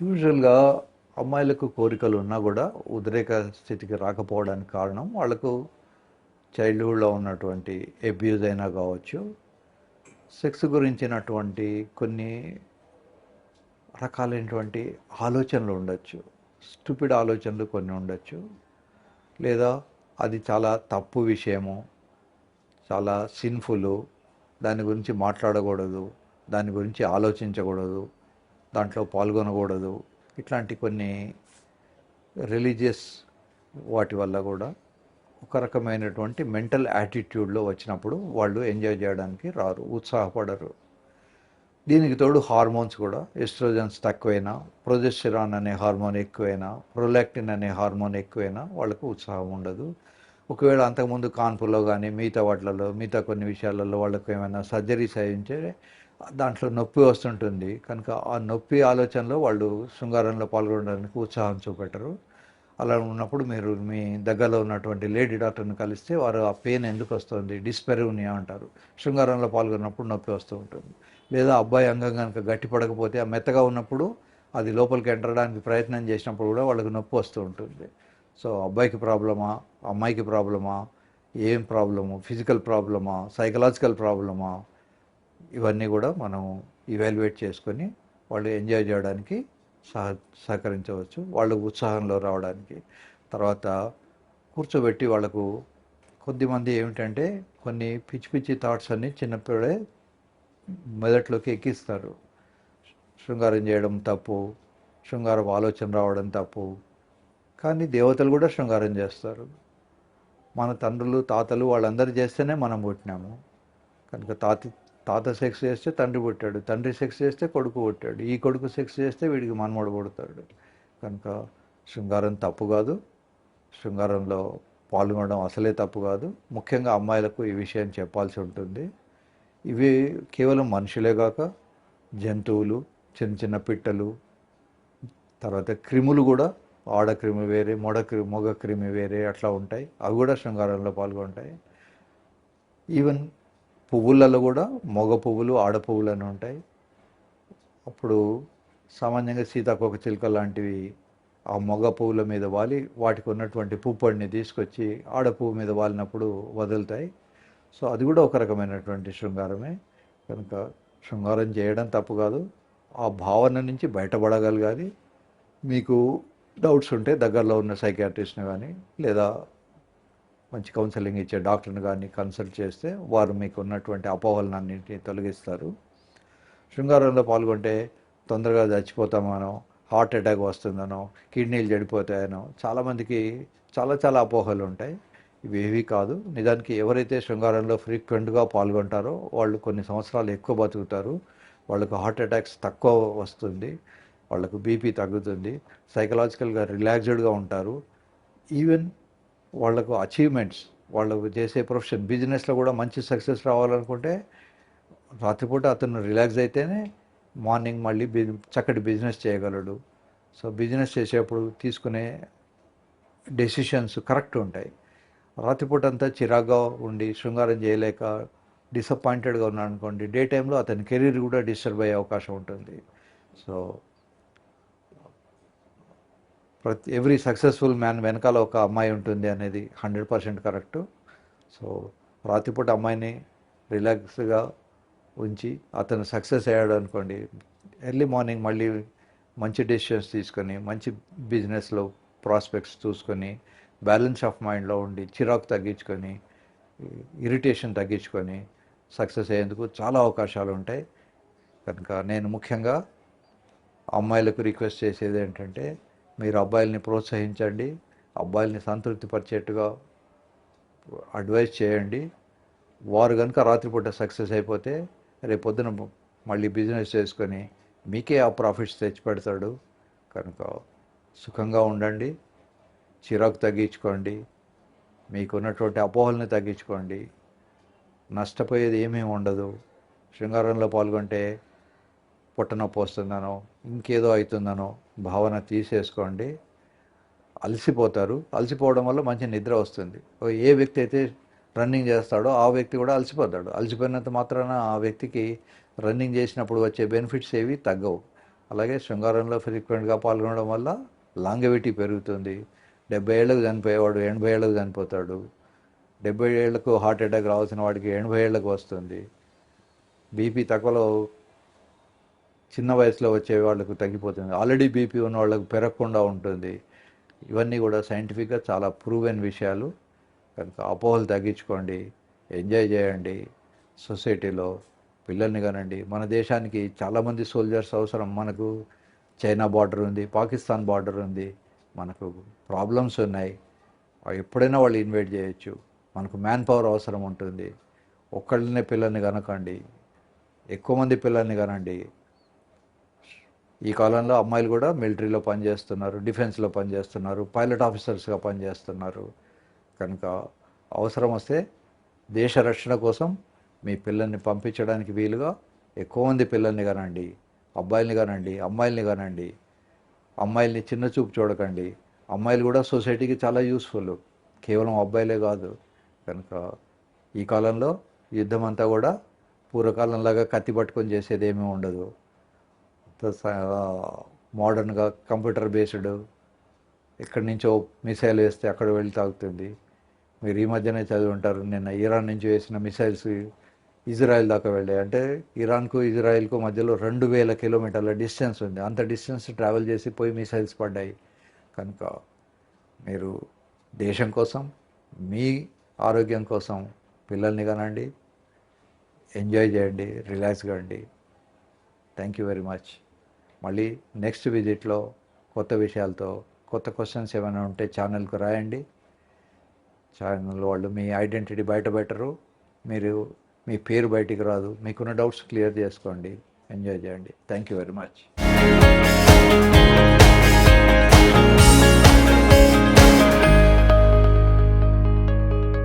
యూజువల్గా అమ్మాయిలకు కోరికలు ఉన్నా కూడా ఉద్రేక స్థితికి రాకపోవడానికి కారణం వాళ్ళకు చైల్డ్హుడ్లో ఉన్నటువంటి అబ్యూజ్ అయినా కావచ్చు సెక్స్ గురించినటువంటి కొన్ని రకాలైనటువంటి ఆలోచనలు ఉండొచ్చు స్టూపిడ్ ఆలోచనలు కొన్ని ఉండొచ్చు లేదా అది చాలా తప్పు విషయము చాలా సిన్ఫుల్ దాని గురించి మాట్లాడకూడదు దాని గురించి ఆలోచించకూడదు దాంట్లో పాల్గొనకూడదు. ఇట్లాంటి కొన్ని రిలీజియస్ వాటి వల్ల కూడా ఒక రకమైనటువంటి మెంటల్ యాటిట్యూడ్లో వచ్చినప్పుడు వాళ్ళు ఎంజాయ్ చేయడానికి రారు ఉత్సాహపడరు. దీనికి తోడు హార్మోన్స్ కూడా ఎస్ట్రోజన్స్ తక్కువైనా ప్రొజెస్టిరాన్ అనే హార్మోన్ ఎక్కువైనా ప్రొలాక్టిన్ అనే హార్మోన్ ఎక్కువైనా వాళ్ళకు ఉత్సాహం ఉండదు. ఒకవేళ అంతకుముందు కాన్పులో కానీ మిగతా వాటిలలో మిగతా కొన్ని విషయాలలో వాళ్ళకు ఏమైనా సర్జరీస్ అయించే దాంట్లో నొప్పి వస్తుంటుంది. కనుక ఆ నొప్పి ఆలోచనలో వాళ్ళు శృంగారంలో పాల్గొనడానికి ఉత్సాహం చూపెట్టరు. అలా ఉన్నప్పుడు మీరు మీ దగ్గరలో ఉన్నటువంటి లేడీ డాక్టర్ని కలిస్తే వారు ఆ పెయిన్ ఎందుకు వస్తుంది? డిస్పెరూనియా అంటారు శృంగారంలో పాల్గొన్నప్పుడు నొప్పి వస్తూ ఉంటుంది. లేదా అబ్బాయి అంగం కనుక గట్టిపడకపోతే ఆ మెత్తగా ఉన్నప్పుడు అది లోపలికి ఎంటరడానికి ప్రయత్నం చేసినప్పుడు కూడా వాళ్ళకి నొప్పి వస్తూ ఉంటుంది. సో అబ్బాయికి ప్రాబ్లమా? అమ్మాయికి ప్రాబ్లమా? ఏం ప్రాబ్లము? ఫిజికల్ ప్రాబ్లమా? సైకలాజికల్ ప్రాబ్లమా? ఇవన్నీ కూడా మనం ఇవాల్యుయేట్ చేసుకొని వాళ్ళు ఎంజాయ్ చేయడానికి సహ సహకరించవచ్చు. వాళ్ళు ఉత్సాహంలో రావడానికి. తర్వాత కూర్చోబెట్టి వాళ్ళకు కొద్దిమంది ఏమిటంటే కొన్ని పిచ్చి పిచ్చి థాట్స్ అన్ని చిన్నప్పుడే మెదట్లోకి ఎక్కిస్తారు. శృంగారం చేయడం తప్పు శృంగారం ఆలోచన రావడం తప్పు. కానీ దేవతలు కూడా శృంగారం చేస్తారు. మన తండ్రులు తాతలు వాళ్ళందరూ చేస్తేనే మనం పుట్టినాము. కనుక తాత తాత సెక్స్ చేస్తే తండ్రి పుట్టాడు తండ్రి సెక్స్ చేస్తే కొడుకు పుట్టాడు ఈ కొడుకు సెక్స్ చేస్తే వీడికి మనమడు పుడతాడు. కనుక శృంగారం తప్పు కాదు. శృంగారంలో పాల్గొనడం అసలే తప్పు కాదు. ముఖ్యంగా అమ్మాయిలకు ఈ విషయం చెప్పాల్సి ఉంటుంది. ఇవి కేవలం మనుషులే కాక జంతువులు చిన్న చిన్న పిట్టలు తర్వాత క్రిములు కూడా ఆడ క్రిమి వేరే మొడ క్రి మొగ క్రిమి వేరే అట్లా ఉంటాయి. అవి కూడా శృంగారంలో పాల్గొంటాయి. ఈవెన్ పువ్వులలో కూడా మగ పువ్వులు ఆడ పువ్వులు అని ఉంటాయి. అప్పుడు సామాన్యంగా సీతాకోక చిలుక లాంటివి ఆ మొగ పువ్వుల మీద వాలి వాటికి ఉన్నటువంటి పుప్పొడిని తీసుకొచ్చి ఆడ పువ్వు మీద వాలినప్పుడు వదులుతాయి. సో అది కూడా ఒక రకమైనటువంటి శృంగారమే. కనుక శృంగారం చేయడం తప్పు కాదు. ఆ భావన నుంచి బయటపడగలగాలి. మీకు డౌట్స్ ఉంటే దగ్గరలో ఉన్న సైకాట్రిస్ట్ని కానీ లేదా మంచి కౌన్సిలింగ్ ఇచ్చే డాక్టర్ని కానీ కన్సల్ట్ చేస్తే వారు మీకు ఉన్నటువంటి అపోహలన్నింటినీ తొలగిస్తారు. శృంగారంలో పాల్గొంటే తొందరగా చచ్చిపోతామనో హార్ట్ అటాక్ వస్తుందనో కిడ్నీలు చెడిపోతాయనో చాలామందికి చాలా చాలా అపోహలు ఉంటాయి ఇవి ఏవి కాదు. నిజానికి ఎవరైతే శృంగారంలో ఫ్రీక్వెంట్గా పాల్గొంటారో వాళ్ళు కొన్ని సంవత్సరాలు ఎక్కువ బతుకుతారు. వాళ్ళకు హార్ట్ అటాక్స్ తక్కువ వస్తుంది. వాళ్ళకు బీపీ తగ్గుతుంది. సైకలాజికల్గా రిలాక్స్డ్గా ఉంటారు. ఈవెన్ వాళ్ళకు అచీవ్మెంట్స్ వాళ్ళు చేసే ప్రొఫెషన్ బిజినెస్లో కూడా మంచి సక్సెస్ రావాలనుకుంటే రాత్రిపూట అతను రిలాక్స్ అయితేనే మార్నింగ్ మళ్ళీ బి చక్కటి బిజినెస్ చేయగలడు. సో బిజినెస్ చేసేప్పుడు తీసుకునే డెసిషన్స్ కరెక్ట్ ఉంటాయి. రాత్రిపూట అంతా చిరాగ్గా ఉండి శృంగారం చేయలేక డిసప్పాయింటెడ్గా ఉన్నాడు అనుకోండి డే టైంలో అతని కెరీర్ కూడా డిస్టర్బ్ అయ్యే అవకాశం ఉంటుంది. సో ప్రతి ఎవ్రీ సక్సెస్ఫుల్ మ్యాన్ వెనకాల ఒక అమ్మాయి ఉంటుంది అనేది హండ్రెడ్ పర్సెంట్ కరెక్ట్. సో రాత్రిపూట అమ్మాయిని రిలాక్స్గా ఉంచి అతను సక్సెస్ అయ్యాడు అనుకోండి ఎర్లీ మార్నింగ్ మళ్ళీ మంచి డెసిషన్స్ తీసుకొని మంచి బిజినెస్లో ప్రాస్పెక్ట్స్ చూసుకొని బ్యాలెన్స్ ఆఫ్ మైండ్లో ఉండి చిరాకు తగ్గించుకొని ఇరిటేషన్ తగ్గించుకొని సక్సెస్ అయ్యేందుకు చాలా అవకాశాలు ఉంటాయి. కనుక నేను ముఖ్యంగా అమ్మాయిలకు రిక్వెస్ట్ చేసేది ఏంటంటే మీరు అబ్బాయిల్ని ప్రోత్సహించండి అబ్బాయిల్ని సంతృప్తిపరిచేట్టుగా అడ్వైస్ చేయండి. వారు కనుక రాత్రిపూట సక్సెస్ అయిపోతే రేపు పొద్దున మళ్ళీ బిజినెస్ చేసుకొని మీకే ఆ ప్రాఫిట్స్ తెచ్చి పెడతాడు. కనుక సుఖంగా ఉండండి చిరాకు తగ్గించుకోండి మీకున్నటువంటి అపోహల్ని తగ్గించుకోండి. నష్టపోయేది ఏమీ ఉండదు. శృంగారంలో పాల్గొంటే పుట్టనొప్పి వస్తుందనో ఇంకేదో అవుతుందనో భావన తీసేసుకోండి. అలసిపోతారు. అలసిపోవడం వల్ల మంచి నిద్ర వస్తుంది. ఓ ఏ వ్యక్తి అయితే రన్నింగ్ చేస్తాడో ఆ వ్యక్తి కూడా అలసిపోతాడు. అలసిపోయినంత మాత్రాన ఆ వ్యక్తికి రన్నింగ్ చేసినప్పుడు వచ్చే బెనిఫిట్స్ ఏవి తగ్గవు. అలాగే శృంగారంలో ఫ్రీక్వెంట్గా పాల్గొనడం వల్ల లాంగవిటీ పెరుగుతుంది. డెబ్బై ఏళ్ళకు చనిపోయేవాడు ఎనభై ఏళ్ళకు చనిపోతాడు. డెబ్బై ఏళ్ళకు హార్ట్ అటాక్ రావాల్సిన వాడికి ఎనభై ఏళ్ళకు వస్తుంది. బీపీ తక్కువలో చిన్న వయసులో వచ్చే వాళ్ళకు తగ్గిపోతుంది. ఆల్రెడీ బీపీ ఉన్న వాళ్ళకు పెరగకుండా ఉంటుంది. ఇవన్నీ కూడా సైంటిఫిక్గా చాలా ప్రూవెన్ విషయాలు. కనుక అపోహలు తగ్గించుకోండి. ఎంజాయ్ చేయండి. సొసైటీలో పిల్లల్ని కానండి మన దేశానికి చాలామంది సోల్జర్స్ అవసరం. మనకు చైనా బార్డర్ ఉంది పాకిస్తాన్ బార్డర్ ఉంది. మనకు ప్రాబ్లమ్స్ ఉన్నాయి. ఎప్పుడైనా వాళ్ళు ఇన్వైట్ చేయొచ్చు. మనకు మ్యాన్ పవర్ అవసరం ఉంటుంది. ఒక్కళ్ళనే పిల్లల్ని కనకండి. ఎక్కువ మంది పిల్లల్ని కనండి. ఈ కాలంలో అమ్మాయిలు కూడా మిలిటరీలో పనిచేస్తున్నారు డిఫెన్స్లో పనిచేస్తున్నారు పైలట్ ఆఫీసర్స్గా పనిచేస్తున్నారు. కనుక అవసరం వస్తే దేశ రక్షణ కోసం మీ పిల్లల్ని పంపించడానికి వీలుగా ఎక్కువ మంది పిల్లల్ని కనండి అబ్బాయిల్ని కానండి అమ్మాయిల్ని కానండి అమ్మాయిల్ని చిన్న చూపు చూడకండి. అమ్మాయిలు కూడా సొసైటీకి చాలా యూస్ఫుల్ కేవలం అబ్బాయిలే కాదు. కనుక ఈ కాలంలో యుద్ధం అంతా కూడా పూర్వకాలంలాగా కత్తి పట్టుకొని చేసేది ఏమీ ఉండదు. మోడర్న్గా కంప్యూటర్ బేస్డ్ ఎక్కడి నుంచో మిసైల్ వేస్తే అక్కడ వెళ్ళి తాగుతుంది. మీరు ఈ మధ్యనే చదివి ఉంటారు. నిన్న ఇరాన్ నుంచి వేసిన మిసైల్స్ ఇజ్రాయెల్ దాకా వెళ్ళాయి. అంటే ఇరాన్కు ఇజ్రాయెల్కు మధ్యలో రెండు వేల కిలోమీటర్ల డిస్టెన్స్ ఉంది. అంత డిస్టెన్స్ ట్రావెల్ చేసి పోయి మిసైల్స్ పడ్డాయి. కనుక మీరు దేశం కోసం మీ ఆరోగ్యం కోసం పిల్లల్ని కనండి ఎంజాయ్ చేయండి రిలాక్స్ కాండి. Thank you very much. మళ్ళీ నెక్స్ట్ విజిట్లో కొత్త విషయాలతో కొత్త క్వశ్చన్స్ ఏమైనా ఉంటే ఛానల్కి రాయండి. ఛానల్ వాళ్ళు మీ ఐడెంటిటీ బయట పెట్టరు. మీరు మీ పేరు బయటికి రాదు. మీకున్న డౌట్స్ క్లియర్ చేసుకోండి. ఎంజాయ్ చేయండి. Thank you very much